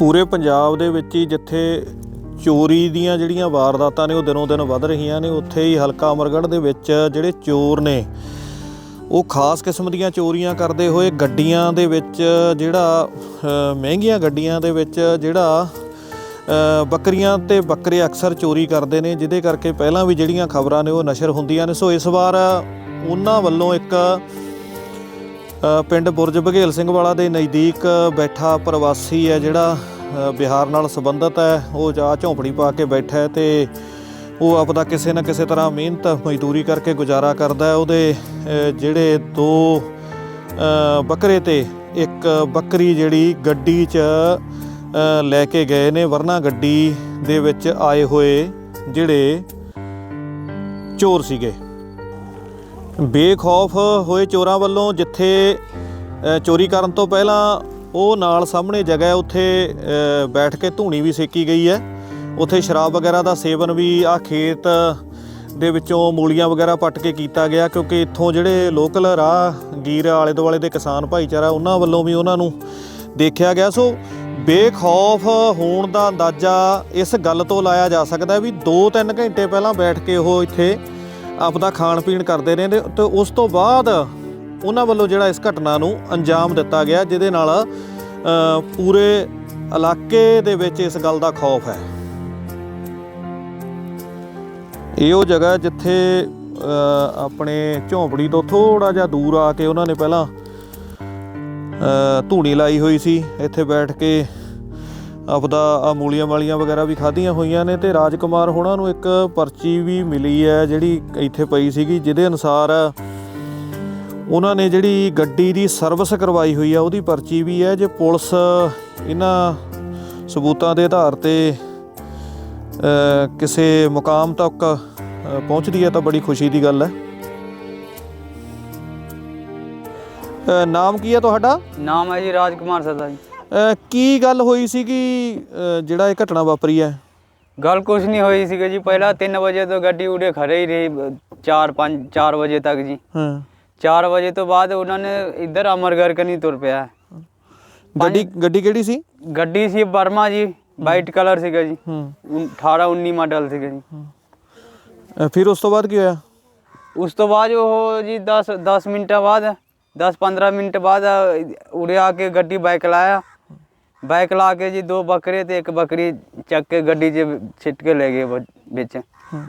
ਪੂਰੇ ਪੰਜਾਬ ਦੇ ਵਿੱਚ ਹੀ ਜਿੱਥੇ ਚੋਰੀ ਦੀਆਂ ਜਿਹੜੀਆਂ ਵਾਰਦਾਤਾਂ ਨੇ ਉਹ ਦਿਨੋਂ ਦਿਨ ਵੱਧ ਰਹੀਆਂ ਨੇ, ਉੱਥੇ ਹੀ ਹਲਕਾ ਅਮਰਗੜ੍ਹ ਦੇ ਵਿੱਚ ਜਿਹੜੇ ਚੋਰ ਨੇ, ਉਹ ਖਾਸ ਕਿਸਮ ਦੀਆਂ ਚੋਰੀਆਂ ਕਰਦੇ ਹੋਏ ਗੱਡੀਆਂ ਦੇ ਵਿੱਚ ਜਿਹੜਾ ਮਹਿੰਗੀਆਂ ਗੱਡੀਆਂ ਦੇ ਵਿੱਚ ਜਿਹੜਾ ਬੱਕਰੀਆਂ ਤੇ ਬੱਕਰੇ ਅਕਸਰ ਚੋਰੀ ਕਰਦੇ ਨੇ, ਜਿਹਦੇ ਕਰਕੇ ਪਹਿਲਾਂ ਵੀ ਜਿਹੜੀਆਂ ਖਬਰਾਂ ਨੇ ਉਹ ਨਸ਼ਰ ਹੁੰਦੀਆਂ ਨੇ। ਸੋ ਇਸ ਵਾਰ ਉਹਨਾਂ ਵੱਲੋਂ ਇੱਕ ਪਿੰਡ ਬੁਰਜ ਬਘੇਲ ਸਿੰਘ ਵਾਲਾ ਦੇ ਨਜ਼ਦੀਕ ਬੈਠਾ ਪ੍ਰਵਾਸੀ ਹੈ ਜਿਹੜਾ ਬਿਹਾਰ ਨਾਲ ਸੰਬੰਧਿਤ ਹੈ। ਉਹ ਜਾ ਝੌਂਪੜੀ ਪਾ ਕੇ ਬੈਠਾ ਹੈ ਤੇ ਉਹ ਆਪਦਾ ਕਿਸੇ ਨਾ ਕਿਸੇ ਤਰ੍ਹਾਂ ਮਿਹਨਤ, ਮਜ਼ਦੂਰੀ ਕਰਕੇ ਗੁਜ਼ਾਰਾ ਕਰਦਾ ਹੈ। ਉਹਦੇ ਜਿਹੜੇ ਦੋ ਬੱਕਰੇ ਤੇ ਇੱਕ ਬੱਕਰੀ ਜਿਹੜੀ ਗੱਡੀ 'ਚ ਲੈ ਕੇ ਗਏ ਨੇ। ਵਰਨਾ ਗੱਡੀ ਦੇ ਵਿੱਚ ਆਏ ਹੋਏ ਜਿਹੜੇ ਚੋਰ ਸੀਗੇ। ਬੇਖੌਫ ਹੋਏ ਚੋਰਾਂ ਵੱਲੋਂ ਜਿੱਥੇ ਚੋਰੀ ਕਰਨ ਤੋਂ ਪਹਿਲਾਂ ਉਹ ਨਾਲ ਸਾਹਮਣੇ ਜਗ੍ਹਾ ਹੈ, ਉੱਥੇ ਬੈਠ ਕੇ ਧੂਣੀ ਵੀ ਸੇਕੀ ਗਈ ਹੈ। ਉੱਥੇ ਸ਼ਰਾਬ ਵਗੈਰਾ ਦਾ ਸੇਵਨ ਵੀ ਆ ਖੇਤ ਦੇ ਵਿੱਚੋਂ ਮੂਲੀਆਂ ਵਗੈਰਾ ਪੱਟ ਕੇ ਕੀਤਾ ਗਿਆ, ਕਿਉਂਕਿ ਇੱਥੋਂ ਜਿਹੜੇ ਲੋਕਲ ਰਾਹਗੀਰ ਆਲੇ ਦੁਆਲੇ ਦੇ ਕਿਸਾਨ ਭਾਈਚਾਰਾ, ਉਹਨਾਂ ਵੱਲੋਂ ਵੀ ਉਹਨਾਂ ਨੂੰ ਦੇਖਿਆ ਗਿਆ। ਸੋ ਬੇਖੌਫ ਹੋਣ ਦਾ ਅੰਦਾਜ਼ਾ ਇਸ ਗੱਲ ਤੋਂ ਲਾਇਆ ਜਾ ਸਕਦਾ ਵੀ 2-3 ਘੰਟੇ ਪਹਿਲਾਂ ਬੈਠ ਕੇ ਉਹ ਇੱਥੇ ਆਪਦਾ ਖਾਣ ਪੀਣ ਕਰਦੇ ਰਹੇ ਨੇ ਤੇ ਉਸ ਤੋਂ ਬਾਅਦ ਉਹਨਾਂ ਵੱਲੋਂ ਜਿਹੜਾ ਇਸ ਘਟਨਾ ਨੂੰ ਅੰਜਾਮ ਦਿੱਤਾ ਗਿਆ, ਜਿਹਦੇ ਨਾਲ ਪੂਰੇ ਇਲਾਕੇ ਦੇ ਵਿੱਚ ਇਸ ਗੱਲ ਦਾ ਖੌਫ ਹੈ। ਇਹ ਉਹ ਜਗ੍ਹਾ ਜਿੱਥੇ ਆਪਣੇ ਝੌਂਪੜੀ ਤੋਂ ਥੋੜਾ ਜਿਹਾ ਦੂਰ ਆ ਕੇ ਉਹਨਾਂ ਨੇ ਪਹਿਲਾਂ ਧੂਣੀ ਲਾਈ ਹੋਈ ਸੀ। ਇੱਥੇ ਬੈਠ ਕੇ ਆਪਦਾ ਆ ਮੂਲੀਆਂ ਵਾਲੀਆਂ ਵਗੈਰਾ ਵੀ ਖਾਧੀਆਂ ਹੋਈਆਂ ਨੇ ਤੇ ਰਾਜਕੁਮਾਰ ਹੋਣਾ ਨੂੰ ਇੱਕ ਪਰਚੀ ਵੀ ਮਿਲੀ ਹੈ, ਜਿਹੜੀ ਇੱਥੇ ਪਈ ਸੀਗੀ, ਜਿਹਦੇ ਅਨੁਸਾਰ ਉਹਨਾਂ ਨੇ ਜਿਹੜੀ ਗੱਡੀ ਦੀ ਸਰਵਿਸ ਕਰਵਾਈ ਹੋਈ ਆ, ਉਹਦੀ ਪਰਚੀ ਵੀ ਹੈ ਜੇ ਪੁਲਿਸ ਇਹਨਾਂ ਸਬੂਤਾਂ ਦੇ ਆਧਾਰ ਤੇ ਕਿਸੇ ਮੁਕਾਮ ਤੱਕ ਪਹੁੰਚਦੀ ਹੈ ਤਾਂ ਬੜੀ ਖੁਸ਼ੀ ਦੀ ਗੱਲ ਹੈ। ਨਾਮ ਕੀ ਹੈ ਤੁਹਾਡਾ? ਨਾਮ ਹੈ ਜੀ ਰਾਜਕੁਮਾਰ ਸਰਦਾ ਜੀ। ਕੀ ਗੱਲ ਹੋਈ ਸੀਗੀ ਅ, ਜਿਹੜਾ ਇਹ ਘਟਨਾ ਵਾਪਰੀ ਹੈ? ਗੱਲ ਕੁਛ ਨਹੀਂ ਹੋਈ ਸੀਗੀ ਜੀ। ਪਹਿਲਾਂ 3 ਵਜੇ ਤੋਂ ਗੱਡੀ ਉਰੇ ਖੜੇ ਹੀ ਰਹੀ 4 5 4 ਵਜੇ ਤੱਕ ਜੀ। ਹਾਂ। 4 ਵਜੇ ਤੋਂ ਬਾਅਦ ਉਹਨਾਂ ਨੇ ਇੱਧਰ ਅਮਰਗੜ ਕਨੀ ਤੁਰ ਪਿਆ। ਗੱਡੀ ਗੱਡੀ ਕਿਹੜੀ ਸੀ? ਗੱਡੀ ਸੀ ਬਰਮਾ ਜੀ ਵਾਈਟ ਕਲਰ ਸੀਗਾ ਜੀ। ਹੂੰ। ਉਨ- 18 19 ਮਾਡਲ ਸੀਗਾ ਜੀ। ਫਿਰ ਉਸ ਤੋਂ ਬਾਅਦ ਕੀ ਹੋਇਆ? ਉਸ ਤੋਂ ਬਾਅਦ ਉਹ ਜੀ 10 10 ਮਿੰਟਾਂ ਬਾਅਦ 10 15 ਮਿੰਟ ਬਾਅਦ ਉਰੇ ਆ ਕੇ ਗੱਡੀ ਬਾਈਕ ਲਾਇਆ। ਬਾਈਕ ਲਾ ਕੇ ਜੀ ਦੋ ਬੱਕਰੇ ਤੇ ਇੱਕ ਬੱਕਰੀ ਚੱਕ ਕੇ ਗੱਡੀ 'ਚ ਛਿੱਟ ਕੇ ਲੈ ਗਏ ਬ- ਵਿੱਚ।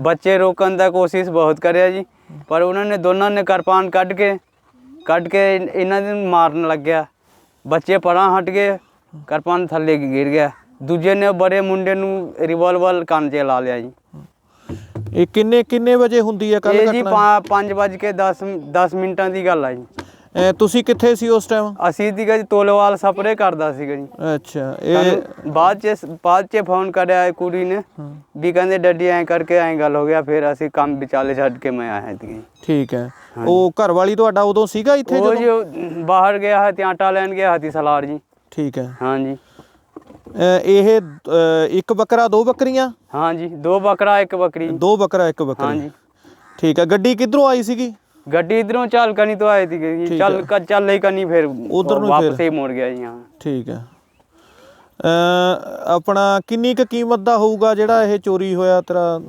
ਬੱਚੇ ਰੋਕਣ ਦਾ ਕੋਸ਼ਿਸ਼ ਬਹੁਤ ਕਰਿਆ ਜੀ ਪਰ ਉਹਨਾਂ ਨੇ ਦੋਨਾਂ ਨੇ ਕਿਰਪਾਨ ਕੱਢ ਕੇ ਕੱਢ ਕੇ ਇਨ- ਇਹਨਾਂ ਨੂੰ ਮਾਰਨ ਲੱਗਿਆ ਬੱਚੇ ਪਰਾਂ ਹਟ ਗਏ ਕਿਰਪਾਨ ਥੱਲੇ ਗਿਰ ਗਿਆ। ਦੂਜੇ ਨੇ ਬੜੇ ਮੁੰਡੇ ਨੂੰ ਰਿਵਾਲਵਰ ਕੰਨ 'ਚ ਲਾ ਲਿਆ ਜੀ। ਇਹ ਕਿੰਨੇ ਕਿੰਨੇ ਵਜੇ ਹੁੰਦੀ ਹੈ ਕੱਲ ਇਹ ਜੀ ਘਟਨਾ? 5 ਵਜ ਕੇ 10 10 ਮਿੰਟਾਂ ਦੀ ਗੱਲ ਆ ਜੀ। ਤੁਸੀਂ ਕਿੱਥੇ ਸੀ ਉਸ ਟਾਈਮ ਅਸੀਂ ਸੀਗਾ ਜੀ ਤੋਲਵਾਲ ਸਪਰੇ ਕਰਦਾ ਸੀਗਾ ਜੀ। ਅੱਛਾ ਇਹ ਸਾਨੂੰ ਬਾਅਦ ਚ ਬਾਅਦ ਚ ਫੋਨ ਕਰਿਆ ਇਹ ਕੁੜੀ ਨੇ ਵੀ ਕਹਿੰਦੇ ਡੱਡੀ ਐਂ ਕਰਕੇ ਐਂ ਗੱਲ ਹੋ ਗਿਆ ਫਿਰ ਅਸੀਂ ਕੰਮ ਵਿਚਾਲੇ ਛੱਡ ਕੇ ਮੈਂ ਆਇਆ ਸੀ ਠੀਕ ਹੈ। ਉਹ ਘਰ ਵਾਲੀ ਤੁਹਾਡਾ ਉਦੋਂ ਸੀਗਾ ਇੱਥੇ ਉਹ ਜਦੋਂ? ਜੀ ਬਾਹਰ ਗਿਆ ਹੈ ਤੇ ਆਟਾ ਲੈਣ ਗਿਆ ਸੀ ਸਲਾਰ ਜੀ। ਠੀਕ ਹੈ। ਹਾਂ ਜੀ। ਅ, ਇਹ ਅ, ਇੱਕ ਬੱਕਰਾ ਦੋ ਬੱਕਰੀਆਂ? ਹਾਂ ਜੀ ਦੋ ਬੱਕਰਾ ਇੱਕ ਬੱਕਰੀ। ਦੋ ਬੱਕਰਾ ਇੱਕ ਹਾਂ ਬੱਕਰੀ ਜੀ। ਠੀਕ ਹੈ। ਗੱਡੀ ਕਿੱਧਰੋਂ ਆਈ ਸੀਗੀ? ਗੱਡੀ ਇਧਰੋਂ ਚੱਲ ਕਨੀ ਤੋਂ ਆਈ ਸੀ ਠੀਕ ਚੱਲ ਚੱਲ ਹੀ ਕਨੀ ਫਿਰ ਉੱਧਰ ਨੂੰ ਵਾਪਸ ਫਿਰ। ਹੀ ਮੁੜ ਗਿਆ ਜੀ ਹਾਂ। ਠੀਕ ਹੈ। ਅ, ਆਪਣਾ ਕਿੰਨੀ ਕੁ ਕੀਮਤ ਦਾ ਹੋਊਗਾ ਜਿਹੜਾ ਇਹ ਚੋਰੀ ਹੋਇਆ ਤੇਰਾ?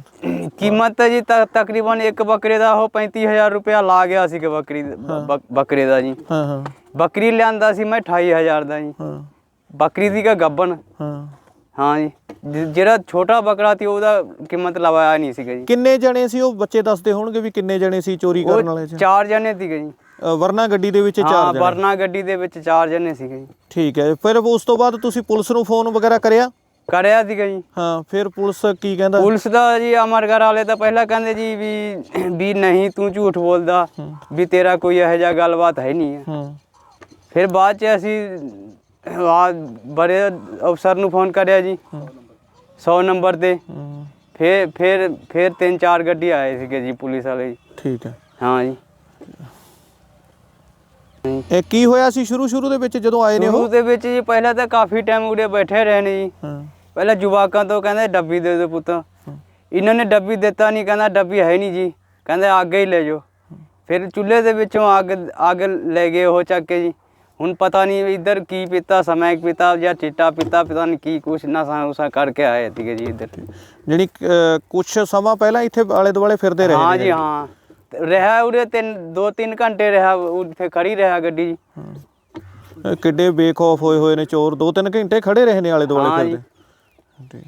ਕੀਮਤ ਤਾਂ ਜੀ ਤਕਰੀਬਨ ਇੱਕ ਬੱਕਰੇ ਦਾ ਉਹ 35000 ਰੁਪਇਆ ਲਾ ਗਿਆ ਸੀ ਕਿ ਬੱਕਰੀ ਬੱਕ- ਬੱਕਰੇ ਦਾ ਜੀ। ਹਾਂ ਹਾਂ। ਬੱਕਰੀ ਲਿਆਂਦਾ ਸੀ ਮੈਂ 28000 ਦਾ ਜੀ। ਹਾਂ। ਬੱਕਰੀ ਦੀ ਕਾ ਗੱਬਨ ਹਾਂ। ਹਾਂ ਜੀ। ਜਿ- ਜਿਹੜਾ ਛੋਟਾ ਬੱਕਰਾ ਸੀ ਉਹਦਾ ਕੀਮਤ ਲਵਾਇਆ ਨਹੀਂ ਸੀਗਾ ਜੀ। ਕਿੰਨੇ ਜਣੇ ਸੀ? ਉਹ ਬੱਚੇ ਦੱਸਦੇ ਹੋਣਗੇ ਵੀ ਕਿੰਨੇ ਜਣੇ ਸੀ ਚੋਰੀ ਕਰਨ ਵਾਲੇ ਉਹ ਚ? ਚਾਰ ਜਣੇ ਸੀਗੇ ਜੀ। ਅ, ਵਰਨਾ ਗੱਡੀ ਦੇ ਵਿੱਚ ਹਾਂ ਚਾਰ ਜਣੇ। ਵਰਨਾ ਗੱਡੀ ਦੇ ਵਿੱਚ ਚਾਰ ਜਣੇ ਸੀਗੇ ਜੀ। ਠੀਕ ਹੈ। ਫਿਰ ਉਸ ਤੋਂ ਬਾਅਦ ਤੁਸੀਂ ਪੁਲਿਸ ਨੂੰ ਫੋਨ ਵਗੈਰਾ ਕਰਿਆ? ਕਰਿਆ ਸੀਗਾ ਜੀ। ਹਾਂ ਫਿਰ ਪੁਲਿਸ ਕੀ ਕਹਿੰਦਾ? ਪੁਲਿਸ ਦਾ ਜੀ ਅਮਰਗੜ ਵਾਲੇ ਤਾਂ ਪਹਿਲਾਂ ਕਹਿੰਦੇ ਜੀ ਵੀ ਵੀ ਨਹੀਂ ਤੂੰ ਝੂਠ ਬੋਲਦਾ ਵੀ ਤੇਰਾ ਕੋਈ ਇਹੋ ਜਿਹਾ ਗੱਲਬਾਤ ਹੈ ਨਹੀਂ। ਹੈ ਹੂੰ। ਫਿਰ ਬਾਅਦ ਚ ਅਸੀਂ ਆ ਬੜੇ ਅਫਸਰ ਨੂੰ ਫੋਨ ਕਰਿਆ ਜੀ। 100 ਨੰਬਰ ਤੇ। ਫਿਰ ਫਿਰ ਫਿਰ ਤਿੰਨ ਚਾਰ ਗੱਡੀ ਆਏ ਸੀਗੇ ਜੀ ਪੁਲਿਸ ਵਾਲੇ ਜੀ। ਠੀਕ ਹੈ। ਹਾਂ ਜੀ। ਇਹ ਕੀ ਹੋਇਆ ਸੀ? ਸ਼ੁਰੂ ਸ਼ੁਰੂ ਦੇ ਵਿੱਚ ਜਦੋਂ ਆਏ ਨੇ ਸ਼ੁਰੂ ਉਹ ਦੇ ਵਿੱਚ ਜੀ ਪਹਿਲਾਂ ਤਾਂ ਕਾਫੀ ਟਾਈਮ ਉਰੇ ਬੈਠੇ ਰਹੇ ਨੇ ਜੀ। ਹਾਂ। ਪਹਿਲਾਂ ਜਵਾਕਾਂ ਤੋਂ ਕਹਿੰਦੇ ਡੱਬੀ ਦੇ ਦਿਓ ਪੁੱਤ। ਇਹਨਾਂ ਨੇ ਡੱਬੀ ਦਿੱਤਾ ਨਹੀਂ ਕਹਿੰਦਾ ਡੱਬੀ ਹੈ ਨਹੀਂ ਜੀ। ਕਹਿੰਦੇ ਅੱਗੇ ਹੀ ਲੈ ਜਾਓ। ਫਿਰ ਚੁੱਲ੍ਹੇ ਦੇ ਵਿੱਚੋਂ ਅੱਗ ਅੱਗ ਲੈ ਗਏ ਉਹ ਚੱਕ ਕੇ ਜੀ। ਹੁਣ ਪਤਾ ਨਹੀਂ ਇੱਧਰ ਕੀ ਪੀਤਾ ਸਮੈਕ ਪੀਤਾ ਜਾਂ ਚਿੱਟਾ ਪੀਤਾ ਪਤਾ ਨਹੀਂ ਕੀ ਕੁਛ ਨਸ਼ਾ ਉਸਾ ਕਰਕੇ ਆਏ ਸੀਗੇ ਜੀ ਇੱਧਰ। ਜਿਹੜੀ ਕੁਛ ਸਮਾਂ ਪਹਿਲਾਂ ਇੱਥੇ ਆਲੇ ਦੁਆਲੇ ਫਿਰਦੇ ਰਹੇ ਹਾਂ ਨੇ ਜੀ ਹਾਂ। ਰਿਹਾ ਉਰੇ ਤਿੰਨ ਦੋ ਤਿੰਨ ਘੰਟੇ ਰਿਹਾ ਉੱਥੇ ਖੜੀ ਰਿਹਾ ਗੱਡੀ ਜੀ। ਕਿੱਡੇ ਬੇਖੌਫ ਹੋਏ ਹੋਏ ਨੇ ਚੋਰ ਦੋ ਤਿੰਨ ਘੰਟੇ ਖੜੇ ਰਹੇ ਨੇ ਆਲੇ ਦੁਆਲੇ ਹਾਂ ਜੀ। ਫਿਰਦੇ।